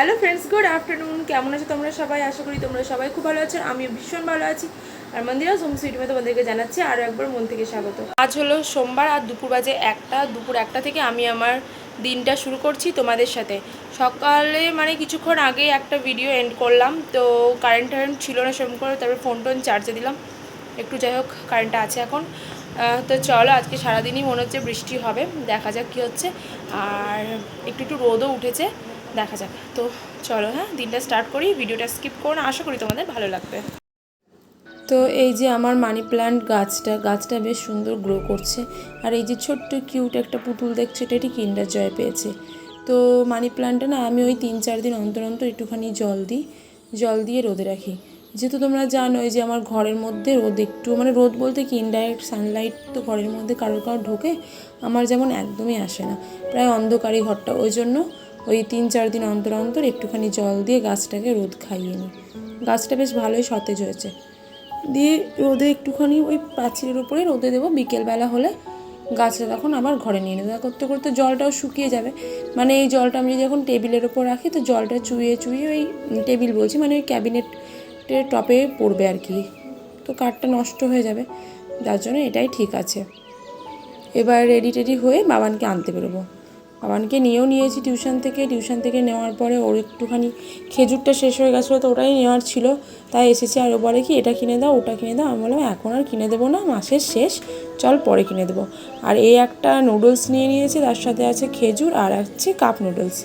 Hello friends good afternoon কেমন আছো তোমরা সবাই? আশা করি তোমরা সবাই খুব ভালো আছো। আমি ভীষণ ভালো আছি। আর মন্দিরা হোম সুইটমে তোমাদেরকে জানাচ্ছি। আরও একবার মন থেকে স্বাগত। আজ হলো সোমবার আর দুপুর বাজে একটা। দুপুর একটা থেকে আমি আমার দিনটা শুরু করছি তোমাদের সাথে। সকালে মানে কিছুক্ষণ আগে একটা ভিডিও এন্ড করলাম। তো কারেন্ট টারেন্ট ছিল না সেরকম করে তারপরে ফোন টোন চার্জে দিলাম। একটু যাই হোক কারেন্টটা আছে এখন। তো চলো আজকে সারাদিনই মনে হচ্ছে বৃষ্টি হবে। দেখা যাক কী হচ্ছে। আর একটু একটু রোদও উঠেছে। দেখা যাক। তো চলো হ্যাঁ দিনটা স্টার্ট করি ভিডিওটা স্কিপ করো না, আশা করি তোমাদের ভালো লাগবে। তো এই যে আমার মানি প্ল্যান্ট গাছটা গাছটা বেশ সুন্দর গ্রো করছে। আর এই যে ছোট্ট কিউট একটা পুতুল দেখছে, এটা এটি কিন্ডার জয় পেয়েছে। তো মানি প্ল্যান্টটা না, আমি ওই তিন চার দিন অন্তর অন্তর একটুখানি জল দিই, জল দিয়ে রোদে রাখি। যেহেতু তোমরা জানো এই যে আমার ঘরের মধ্যে রোদ একটু মানে রোদ বলতে কি ইনডাইরেক্ট সানলাইট তো ঘরের মধ্যে কারোর কারোর ঢোকে, আমার যেমন একদমই আসে না। প্রায় অন্ধকারই ঘরটা, ওই জন্য ওই তিন চার দিন অন্তর অন্তর একটুখানি জল দিয়ে গাছটাকে রোদ খাইয়ে নিই গাছটা বেশ ভালোই সতেজ হয়েছে। দিয়ে রোদে একটুখানি ওই প্রাচীরের উপরে রোদে দেবো, বিকেলবেলা হলে গাছটা তখন আবার ঘরে নিয়ে নেব। করতে করতে জলটাও শুকিয়ে যাবে। মানে এই জলটা আমি যদি এখন টেবিলের ওপর রাখি, তো জলটা চুইয়ে চুইয়ে ওই টেবিল বলছি মানে ওই ক্যাবিনেটের টপে পড়বে আর কি। তো কাঠটা নষ্ট হয়ে যাবে। যার জন্য এটাই ঠিক আছে। এবার রেডি টেডি হয়ে বাবানকে আনতে বেরোবো। বাবানকে নিয়েও নিয়েছি টিউশন থেকে। টিউশন থেকে নেওয়ার পরে ওর একটুখানি খেজুরটা শেষ হয়ে গেছিল তো ওটাই নেওয়ার ছিল। তাই এসেছে আর ও বলে কি, এটা কিনে দাও, ওটা কিনে দাও। আমি বললাম, এখন আর কিনে দেবো না, মাসের শেষ। চল পরে কিনে দেবো। আর এই একটা নুডলস নিয়ে নিয়েছি, তার সাথে আছে খেজুর আর আছে কাপ নুডলস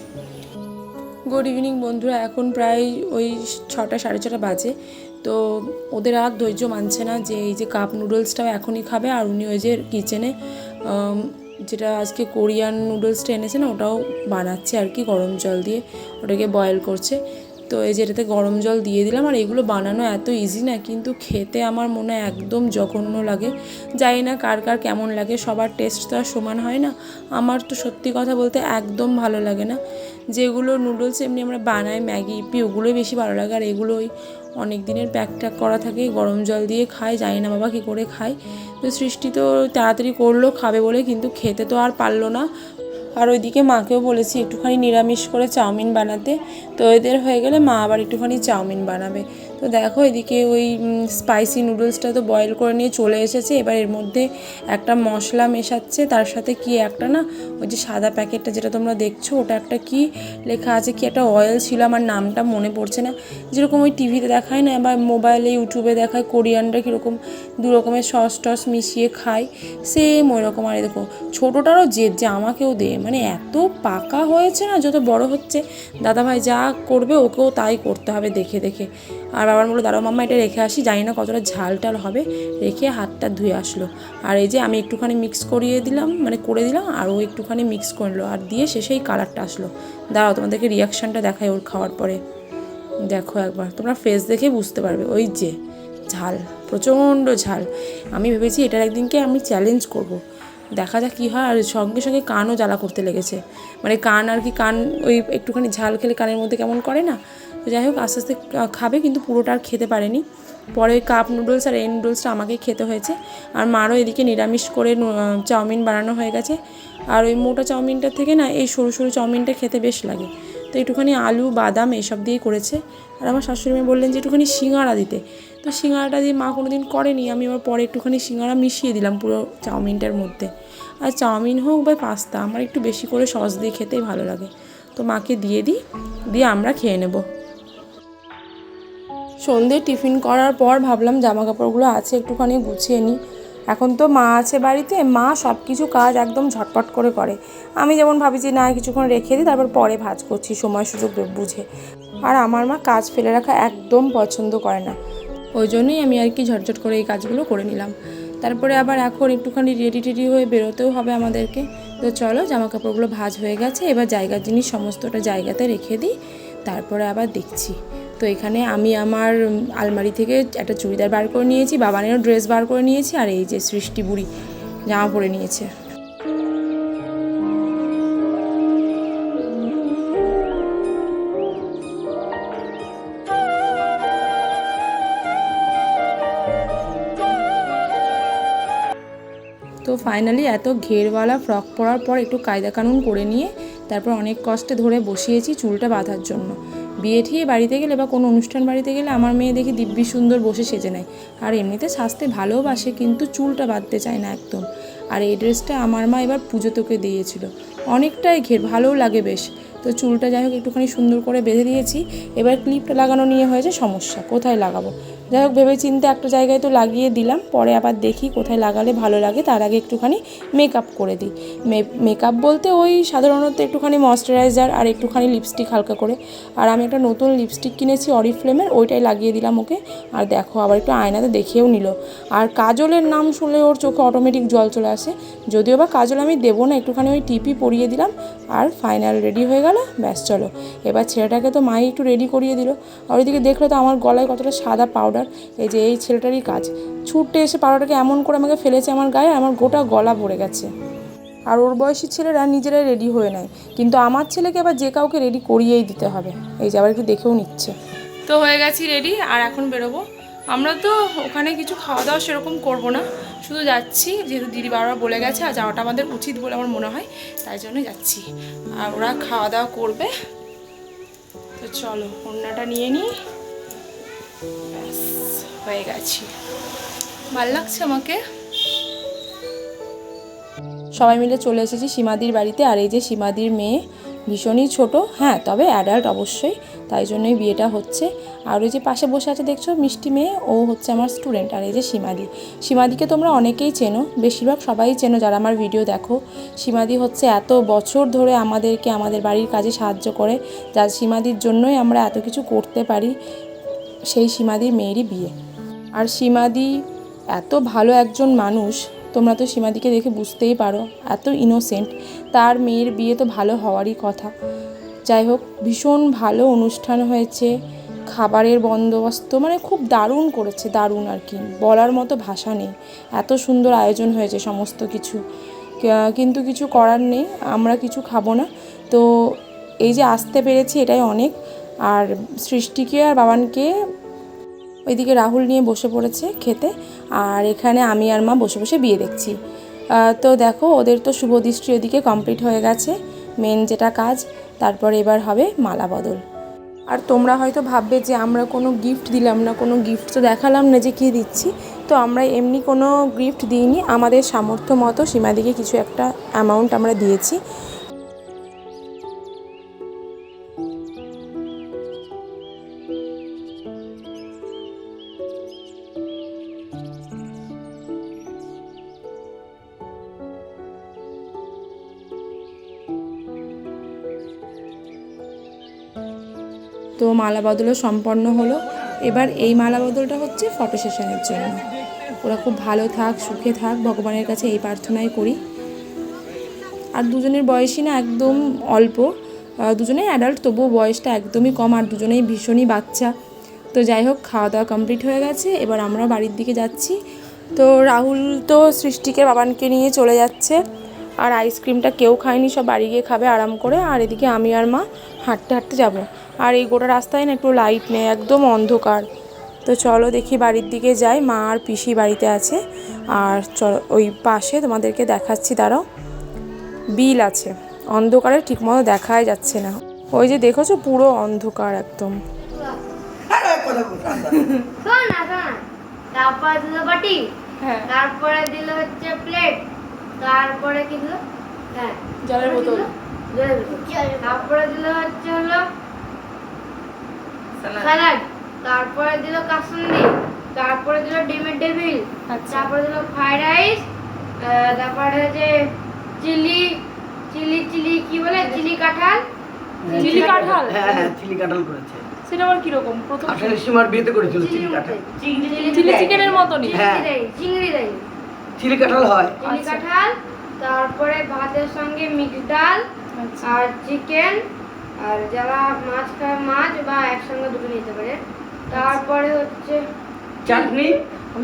গুড ইভিনিং বন্ধুরা, এখন প্রায় ওই ছটা, সাড়ে ছটা বাজে। তো ওদের আর ধৈর্য মানছে না যে এই যে কাপ নুডলসটাও এখনই খাবে আর উনি ওই যে কিচেনে যেটা আজকে কোরিয়ান নুডলসটা এনেছে না, ওটাও বানাচ্ছে আর কি, গরম জল দিয়ে। ওটাকে বয়েল করছে। তো এই যেটাতে গরম জল দিয়ে দিলাম, আর এগুলো বানানো এত ইজি না, কিন্তু খেতে আমার মনে একদম জঘন্য লাগে। জানি না কার কার কেমন লাগে, সবার টেস্ট তো আর সমান হয় না। আমার তো সত্যি কথা বলতে একদম ভালো লাগে না। যেগুলো নুডলস এমনি আমরা বানাই, ম্যাগি, ইপি, ওগুলোই বেশি ভালো লাগে, আর এগুলো ওই অনেক দিনের প্যাক ট্যাক করা থাকে, গরম জল দিয়ে খায় জানি না বাবা কী করে খায় তো সৃষ্টি তো তাড়াতাড়ি করল, খাবে বলে, কিন্তু খেতে তো আর পারল না। আর ওইদিকে মাকেও বলেছি, একটুখানি নিরামিষ করে চাউমিন বানাতে। তো এদের হয়ে গেলে মা আবার একটুখানি চাউমিন বানাবে। তো দেখো এদিকে ওই স্পাইসি নুডলসটা তো বয়েল করে নিয়ে চলে এসেছে। এবার এর মধ্যে একটা মশলা মেশাচ্ছে। তার সাথে কি একটা না, ওই যে সাদা প্যাকেটটা যেটা তোমরা দেখছ, ওটা একটা কি লেখা আছে, কি একটা অয়েল ছিল, আমার নামটা মনে পড়ছে না। যেরকম ওই টিভিতে দেখায় না, বা মোবাইলে ইউটিউবে দেখায়, কোরিয়ানরা কীরকম দু রকমের সস টস মিশিয়ে খায় সেম ওই রকম। আর দেখো, ছোটোটারও জেদ যে আমাকেও দে। মানে এত পাকা হয়েছে না, যত বড় হচ্ছে। দাদাভাই যা করবে, ওকেও তাই করতে হবে দেখে দেখে। আর বাবার বলল, দাঁড়াও মাম্মা, এটা রেখে আসি, জানি না কতটা ঝাল টাল হবে। রেখে হাতটা ধুয়ে আসলো। আর এই যে আমি একটুখানি মিক্স করিয়ে দিলাম মানে করে দিলাম, আর ও একটুখানি মিক্স করল আর দিয়ে শেষেই কালারটা আসলো। দাঁড়াও, তোমাদেরকে রিয়াকশানটা দেখায় ওর খাওয়ার পরে। দেখো একবার, তোমরা ফেস দেখে বুঝতে পারবে। ওই যে, ঝাল, প্রচণ্ড ঝাল। আমি ভেবেছি এটার একদিনকে আমি চ্যালেঞ্জ করব। দেখা যাক কী হয়। আর সঙ্গে সঙ্গে কানও জ্বালা করতে লেগেছে। মানে কান আর কি কান ওই একটুখানি ঝাল খেলে কানের মধ্যে কেমন করে না? তো যাই হোক, আস্তে আস্তে খাবে কিন্তু পুরোটা আর খেতে পারেনি। পরে ওই কাপ নুডলস আর এই নুডলসটা আমাকেই খেতে হয়েছে। আর মারও এদিকে নিরামিষ করে চাউমিন বানানো হয়ে গেছে। আর ওই মোটা চাউমিনটার থেকে না, এই সরু সরু চাউমিনটা খেতে বেশ লাগে। তো একটুখানি আলু, বাদাম এসব দিয়েই করেছে। আর আমার শাশুড়ি মেয়ে বললেন যে একটুখানি সিঙ্গারা দিতে। তো সিঙ্গারাটা দিয়ে মা কোনো দিন করেনি। আমি আবার পরে একটুখানি সিঙ্গারা মিশিয়ে দিলাম পুরো চাউমিনটার মধ্যে। আর চাউমিন হোক বা পাস্তা, আমার একটু বেশি করে সস দিয়ে খেতেই ভালো লাগে। তো মাকে দিয়ে দিই, দিয়ে আমরা খেয়ে নেব। সন্ধে টিফিন করার পর ভাবলাম জামা কাপড়গুলো আছে, একটুখানি গুছিয়ে নিই। এখন তো মা আছে বাড়িতে, মা সব কিছু কাজ একদম ঝটপট করে করে। আমি যেমন ভাবি যে না, কিছুক্ষণ রেখে দিই, তারপর পরে ভাজ করছি, সময় সুযোগ বুঝে। আর আমার মা কাজ ফেলে রাখা একদম পছন্দ করে না। ওই জন্যই আমি আর কি ঝটঝট করে এই কাজগুলো করে নিলাম। তারপরে আবার এখন একটুখানি রেডি টেডি হয়ে বেরোতেও হবে আমাদেরকে। তো চলো জামা কাপড়গুলো ভাজ হয়ে গেছে। এবার জায়গার জিনিস সমস্তটা জায়গাতে রেখে দিই। তারপরে আবার দেখছি। তো এখানে আমি আমার আলমারি থেকে একটা চুড়িদার বার করে নিয়েছি, বাবানেরও ড্রেস বার করে নিয়েছি, আর এই যে সৃষ্টি বুড়ি জামা পরে নিয়েছে। ফাইনালি এত ঘেরওয়ালা ফ্রক পরার পর একটু কায়দা কানুন করে নিয়ে তারপর অনেক কষ্টে ধরে বসিয়েছি চুলটা বাঁধার জন্য। বিয়ে ঠিয়ে বাড়িতে গেলে বা কোনো অনুষ্ঠান বাড়িতে গেলে আমার মেয়ে দেখি দিব্যি সুন্দর বসে সেজে নেয়। আর এমনিতে সাজতে ভালোবাসে কিন্তু চুলটা বাঁধতে চায় না একদম। আর এই ড্রেসটা আমার মা এবার পুজো তোকে দিয়েছিল। অনেকটাই ঘের, ভালোও লাগে বেশ। তো চুলটা যাই হোক একটুখানি সুন্দর করে বেঁধে দিয়েছি। এবার ক্লিপটা লাগানো নিয়ে হয়েছে সমস্যা, কোথায় লাগাবো? যাই হোক ভেবে চিন্তে একটা জায়গায় তো লাগিয়ে দিলাম। পরে আবার দেখি কোথায় লাগালে ভালো লাগে। তার আগে একটুখানি মেকআপ করে দিই। মেকআপ বলতে ওই সাধারণত একটুখানি ময়শ্চারাইজার আর একটুখানি লিপস্টিক হালকা করে। আর আমি একটা নতুন লিপস্টিক কিনেছি অরিফ্লেমের ওইটাই লাগিয়ে দিলাম ওকে। আর দেখো, আবার একটু আয়নাতে দেখেও নিল। আর কাজলের নাম শুনলে ওর চোখে অটোমেটিক জল চলে আসে। যদিও বা কাজল আমি দেবো না, একটুখানি ওই টিপি পরিয়ে দিলাম। আর ফাইনাল রেডি হয়ে গেল, ব্যাস চলো। এবার ছেলেটাকে তো মাই একটু রেডি করিয়ে দিল। আর ওইদিকে দেখল তো আমার গলায় কতটা সাদা পাউডার এই যে এই ছেলেটারই কাজ। ছুটতে এসে পাউডারটাকে এমন করে আমাকে ফেলেছে আমার গায়ে, আমার গোটা গলা ভরে গেছে। আর ওর বয়সী ছেলেরা নিজেরাই রেডি হয়ে নেয়। কিন্তু আমার ছেলেকে আবার যে কাউকে রেডি করিয়েই দিতে হবে। এই যে আবার একটু দেখেও নিচ্ছে। তো হয়ে গেছি রেডি আর এখন বেরোবো। আমরা তো ওখানে কিছু খাওয়া দাওয়া সেরকম করব না। শুধু যাচ্ছি, যেহেতু দিদি বারবার বলে গেছে, আর যাওয়াটা আমাদের উচিত বলে আমার মনে হয়। তাই জন্য যাচ্ছি। আর ওরা খাওয়া দাওয়া করবে। তো চলো অন্যটা নিয়ে নিই। ব্যাস। হয়ে গেছি। ভালো লাগছে আমাকে? সবাই মিলে চলে এসেছি সীমাদির বাড়িতে। আর এই যে সীমাদির মেয়ে ভীষণই ছোট হ্যাঁ তবে অ্যাডাল্ট অবশ্যই, তাই জন্যই বিয়েটা হচ্ছে। আর ওই যে পাশে বসে আছে, দেখছ, মিষ্টি মেয়ে, ও হচ্ছে আমার স্টুডেন্ট আর এই যে সীমাদি। সীমাদিকে তোমরা অনেকেই চেনো, বেশিরভাগ সবাই চেনো যারা আমার ভিডিও দেখো। সীমাদি হচ্ছে এত বছর ধরে আমাদেরকে, আমাদের বাড়ির কাজে সাহায্য করে যার সীমাদির জন্যই আমরা এত কিছু করতে পারি, সেই সীমাদির মেয়েরই বিয়ে। আর সীমাদি এত ভালো একজন মানুষ, তোমরা তো সীমাদিকে দেখে বুঝতেই পারো, এত ইনোসেন্ট তার মেয়ের বিয়ে তো ভালো হওয়ারই কথা। যাই হোক, ভীষণ ভালো অনুষ্ঠান হয়েছে। খাবারের বন্দোবস্ত মানে খুব দারুণ করেছে, দারুণ আর কি। বলার মতো ভাষা নেই। এত সুন্দর আয়োজন হয়েছে সমস্ত কিছু। কিন্তু কিছু করার নেই, আমরা কিছু খাব না। তো এই যে আসতে পেরেছি এটাই অনেক। আর সৃষ্টিকে আর বাবানকে ওইদিকে রাহুল নিয়ে বসে পড়েছে খেতে আর এখানে আমি আর মা বসে বসে বিয়ে দেখছি। তো দেখো, ওদের তো শুভ দৃষ্টি ওদিকে কমপ্লিট হয়ে গেছে। মেন যেটা কাজ, তারপর এবার হবে মালা বদল। আর তোমরা হয়তো ভাববে যে আমরা কোনো গিফট দিলাম না, কোনো গিফট তো দেখালাম না যে কী দিচ্ছি। তো আমরা এমনি কোনো গিফট দিইনি, আমাদের সামর্থ্য মতো সীমাদিকে কিছু একটা অ্যামাউন্ট আমরা দিয়েছি। তো মালা বদলও সম্পন্ন হলো। এবার এই মালা বদলটা হচ্ছে ফটো সেশনের জন্য। ওরা খুব ভালো থাক, সুখে থাক, ভগবানের কাছে এই প্রার্থনাই করি। আর দুজনের বয়সই না একদম অল্প। দুজনেই অ্যাডাল্ট তবুও বয়সটা একদমই কম আর দুজনেই ভীষণই বাচ্চা। তো যাই হোক খাওয়া দাওয়া কমপ্লিট হয়ে গেছে। এবার আমরা বাড়ির দিকে যাচ্ছি। তো রাহুল তো সৃষ্টিকে বাবানকে নিয়ে চলে যাচ্ছে। আর আইসক্রিমটা কেউ খায়নি সব বাড়ি গিয়ে খাবে আরাম করে। আর এদিকে আমি আর মা হাঁটতে হাঁটতে যাব। আর এই গোটা রাস্তায় না একটু লাইট নেই একদম অন্ধকার। তো চলো দেখি বাড়ির দিকে যাই মা আর পিসি বাড়িতে আছে। আর চলো ওই পাশে তোমাদেরকে দেখাচ্ছি দাঁড়াও। বিল আছে অন্ধকারে ঠিকমতো দেখাই যাচ্ছে না। ওই যে দেখেছ পুরো অন্ধকার একদম। তারপরে দিল হ্যাঁ। তারপরে দিল হচ্ছে প্লেট তারপরে কি দিল? হ্যাঁ জলের বোতল। তারপরে দিল হচ্ছে হলো স্যালাড। তারপরে দিল কাসুন্দি। তারপরে দিল ডিমের ডেভিল আচ্ছা। তারপরে দিল ফ্রাইড রাইস। তারপরে যে চিলি চিলি চিলি কি বলে? চিলি। কাঁঠাল। চিলি কাঁঠাল। হ্যাঁ হ্যাঁ চিলি কাঁঠাল করেছে। সেটা আবার কীরকম? প্রথম কাঁঠালের সীমার বিয়েতে করেছিল চিলি চিলি কাঁঠাল। চিলি চিকেনের মতনই। হ্যাঁ। চিংড়ি দেয় চিংড়ি দেয় চিলি কাঁঠাল হয়। চিলি আচ্ছা। কাঁঠাল তারপরে ভাতের সঙ্গে মিক্স ডাল আচ্ছা। আর চিকেন আর যারা মাছ খায় মাছ বা একসঙ্গে দুটো নিতে পারে। তারপরে হচ্ছে চাটনি?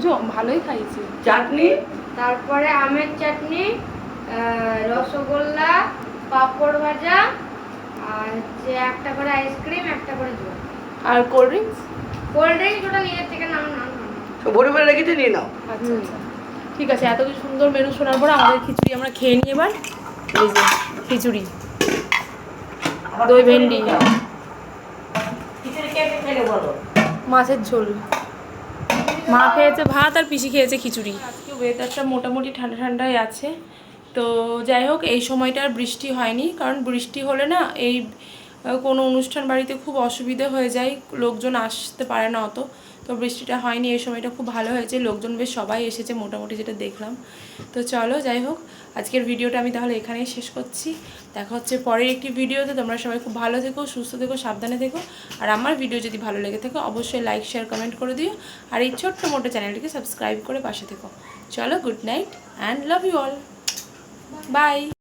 তো ভালোই খাইছি। চাটনি? তারপরে আমের চাটনি রসগোল্লা পাঁপড় ভাজা আর হচ্ছে একটা করে আইসক্রিম একটা করে জল। আর কোল্ড ড্রিঙ্কস কোল্ড ড্রিঙ্কস ওটা নিজের থেকে নাম নাম ভরে ভরে রেখেছে নিয়ে নাও। আচ্ছা আচ্ছা। ঠিক আছে এত কিছু সুন্দর মেনু শোনার পর আমাদের খিচুড়ি আমরা খেয়ে নিই এবার? এই যে খিচুড়ি। দই ভেন্ডি। মাছের ঝোল। মা খেয়েছে ভাত আর পিসি খেয়েছে খিচুড়ি। আজকে ওয়েদারটা মোটামুটি ঠান্ডা ঠান্ডাই আছে। তো যাই হোক এই সময়টা আর বৃষ্টি হয়নি কারণ বৃষ্টি হলে না এই কোনো অনুষ্ঠান বাড়িতে খুব অসুবিধে হয়ে যায়, লোকজন আসতে পারে না অত। তো বৃষ্টিটা হয়নি, এই সময়টা খুব ভালো হয়েছে, লোকজন বেশ সবাই এসেছে, মোটামুটি যেটা দেখলাম। তো চলো, যাই হোক, আজকের ভিডিওটা আমি তাহলে এখানেই শেষ করছি। দেখা হচ্ছে পরের একটি ভিডিওতে, তোমরা সবাই খুব ভালো থেকো, সুস্থ থেকো, সাবধানে থেকো। আর আমার ভিডিও যদি ভালো লেগে থাকে, অবশ্যই লাইক শেয়ার কমেন্ট করে দিও। আর এই ছোট্ট মোটো চ্যানেলটিকে সাবস্ক্রাইব করে পাশে থেকো। চলো good night and love you all bye